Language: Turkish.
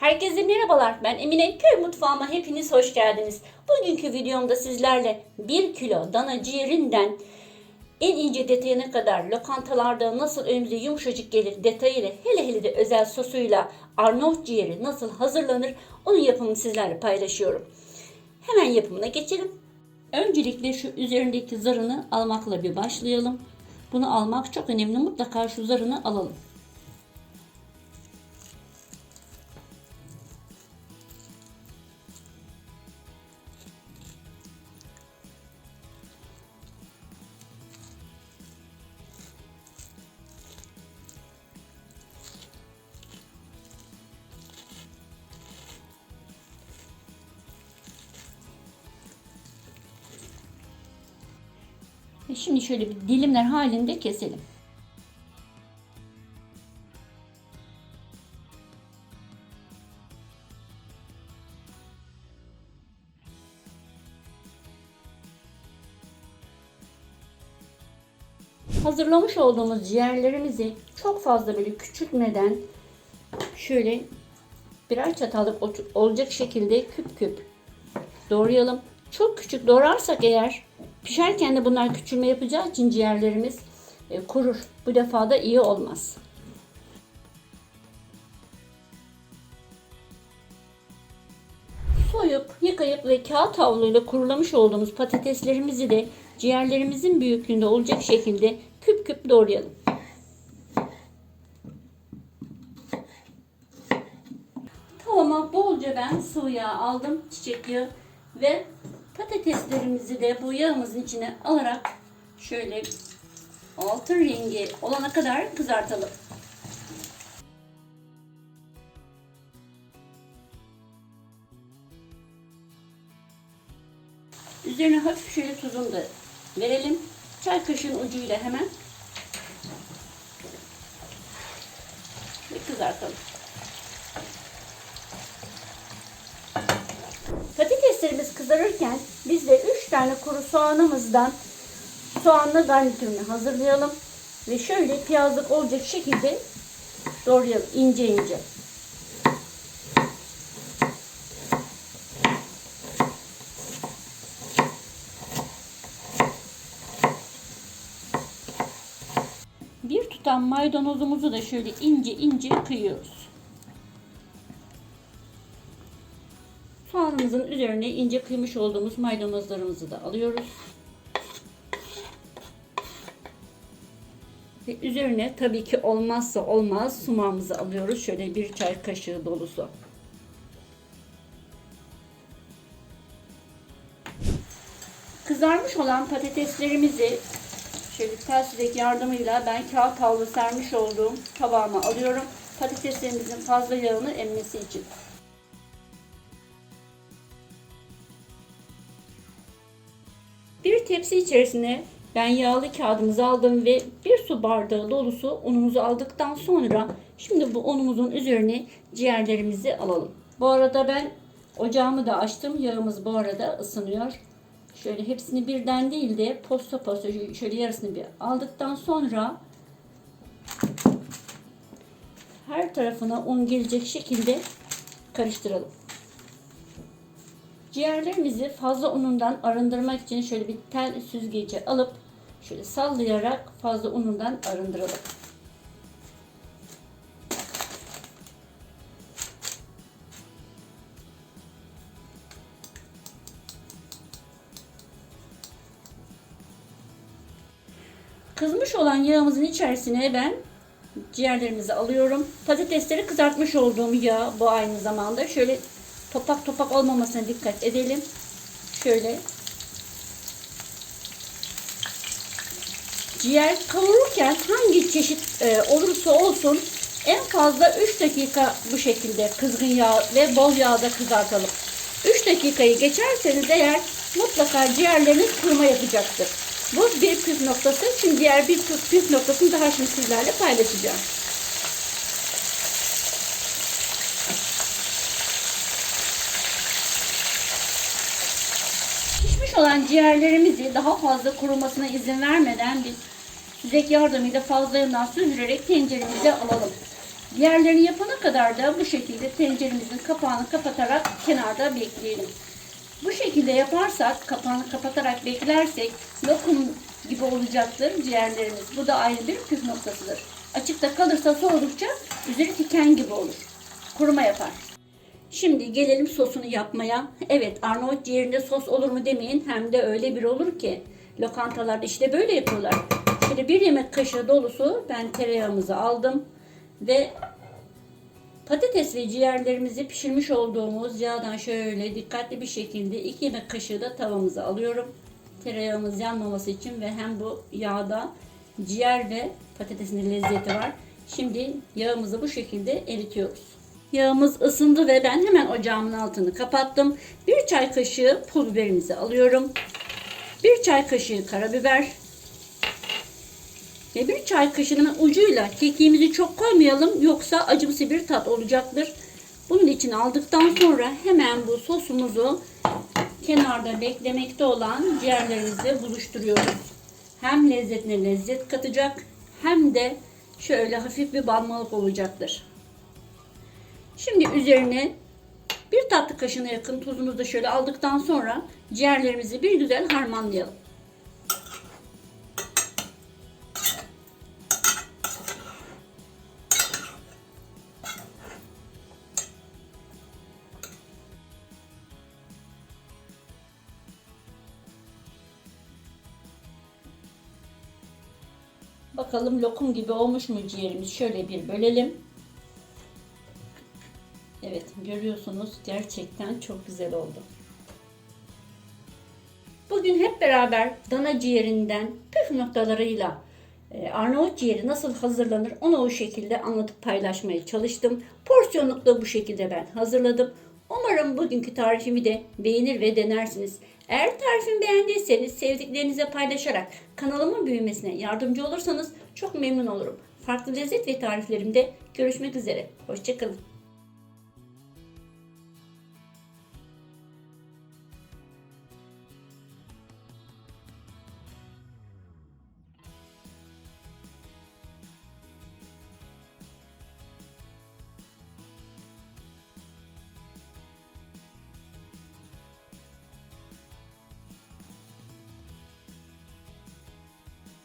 Herkese merhabalar. Ben Emine. Köy mutfağıma hepiniz hoş geldiniz. Bugünkü videomda sizlerle 1 kilo dana ciğerinden en ince detayına kadar lokantalarda nasıl önümüze yumuşacık gelir detayıyla hele hele de özel sosuyla Arnavut ciğeri nasıl hazırlanır onun yapımını sizlerle paylaşıyorum. Hemen yapımına geçelim. Öncelikle şu üzerindeki zarını almakla bir başlayalım. Bunu almak çok önemli. Mutlaka şu zarını alalım. Ve şimdi şöyle bir dilimler halinde keselim. Hazırlamış olduğumuz ciğerlerimizi çok fazla böyle küçültmeden şöyle birer çatallık ol- olacak şekilde küp küp doğrayalım. Çok küçük doğrarsak eğer pişerken de bunlar küçülme yapacağı için ciğerlerimiz e, kurur. Bu defa da iyi olmaz. Soyup, yıkayıp ve kağıt havluyla kurulamış olduğumuz patateslerimizi de ciğerlerimizin büyüklüğünde olacak şekilde küp küp doğrayalım. Tavama bolca ben sıvı yağ aldım. Çiçek yağı ve patateslerimizi de bu yağımızın içine alarak şöyle altın rengi olana kadar kızartalım. Üzerine hafif şöyle tuzunu da verelim. Çay kaşığın ucuyla hemen ve kızartalım. Patateslerimiz kızarırken biz de 3 tane kuru soğanımızdan soğanlı garnitürünü hazırlayalım. Ve şöyle piyazlık olacak şekilde doğrayalım ince ince. Bir tutam maydanozumuzu da şöyle ince ince kıyıyoruz. Soğanımızın üzerine ince kıymış olduğumuz maydanozlarımızı da alıyoruz. Ve üzerine tabii ki olmazsa olmaz sumağımızı alıyoruz. Şöyle bir çay kaşığı dolusu. Kızarmış olan patateslerimizi şöyle tel sürek yardımıyla ben kağıt havlu sermiş olduğum tabağıma alıyorum. Patateslerimizin fazla yağını emmesi için. Bir tepsi içerisine ben yağlı kağıdımızı aldım ve bir su bardağı dolusu unumuzu aldıktan sonra şimdi bu unumuzun üzerine ciğerlerimizi alalım. Bu arada ben ocağımı da açtım. Yağımız bu arada ısınıyor. Şöyle hepsini birden değil de posta posta şöyle yarısını bir aldıktan sonra her tarafına un gelecek şekilde karıştıralım. Ciğerlerimizi fazla unundan arındırmak için şöyle bir tel süzgeci alıp şöyle sallayarak fazla unundan arındıralım. Kızmış olan yağımızın içerisine ben ciğerlerimizi alıyorum. Patatesleri kızartmış olduğum yağ bu aynı zamanda. Şöyle topak topak olmamasına dikkat edelim. Şöyle. Ciğer kavururken hangi çeşit e, olursa olsun en fazla 3 dakika bu şekilde kızgın yağ ve bol yağda kızartalım. 3 dakikayı geçerseniz eğer mutlaka ciğerleriniz kurma yapacaktır. Bu bir püf noktası. Şimdi diğer bir püf, püf noktasını daha şimdi sizlerle paylaşacağım. Pişmiş olan ciğerlerimizi daha fazla kurumasına izin vermeden biz süzek yardımıyla fazlalığından süzülerek tenceremize alalım. Diğerlerini yapana kadar da bu şekilde tenceremizin kapağını kapatarak kenarda bekleyelim. Bu şekilde yaparsak, kapağını kapatarak beklersek lokum gibi olacaktır ciğerlerimiz. Bu da ayrı bir püf noktasıdır. Açıkta kalırsa soğudukça üzeri tiken gibi olur. Kuruma yapar. Şimdi gelelim sosunu yapmaya. Evet Arnavut ciğerinde sos olur mu demeyin. Hem de öyle bir olur ki. Lokantalarda işte böyle yapıyorlar. Şöyle bir yemek kaşığı dolusu ben tereyağımızı aldım. Ve patates ve ciğerlerimizi pişirmiş olduğumuz yağdan şöyle dikkatli bir şekilde iki yemek kaşığı da tavamıza alıyorum. Tereyağımız yanmaması için ve hem bu yağda ciğer ve patatesin lezzeti var. Şimdi yağımızı bu şekilde eritiyoruz. Yağımız ısındı ve ben hemen ocağımın altını kapattım. Bir çay kaşığı pul biberimizi alıyorum. Bir çay kaşığı karabiber. Ve bir çay kaşığının ucuyla kekiğimizi çok koymayalım yoksa acımsı bir tat olacaktır. Bunun için aldıktan sonra hemen bu sosumuzu kenarda beklemekte olan ciğerlerimizle buluşturuyoruz. Hem lezzetine lezzet katacak hem de şöyle hafif bir banmalık olacaktır. Şimdi üzerine bir tatlı kaşığına yakın tuzumuzu da şöyle aldıktan sonra ciğerlerimizi bir güzel harmanlayalım. Bakalım lokum gibi olmuş mu ciğerimiz? Şöyle bir bölelim. Evet görüyorsunuz gerçekten çok güzel oldu. Bugün hep beraber dana ciğerinden püf noktalarıyla e, Arnavut ciğeri nasıl hazırlanır onu o şekilde anlatıp paylaşmaya çalıştım. Porsiyonluk da bu şekilde ben hazırladım. Umarım bugünkü tarifimi de beğenir ve denersiniz. Eğer tarifimi beğendiyseniz sevdiklerinize paylaşarak kanalımın büyümesine yardımcı olursanız çok memnun olurum. Farklı lezzet ve tariflerimde görüşmek üzere. Hoşçakalın.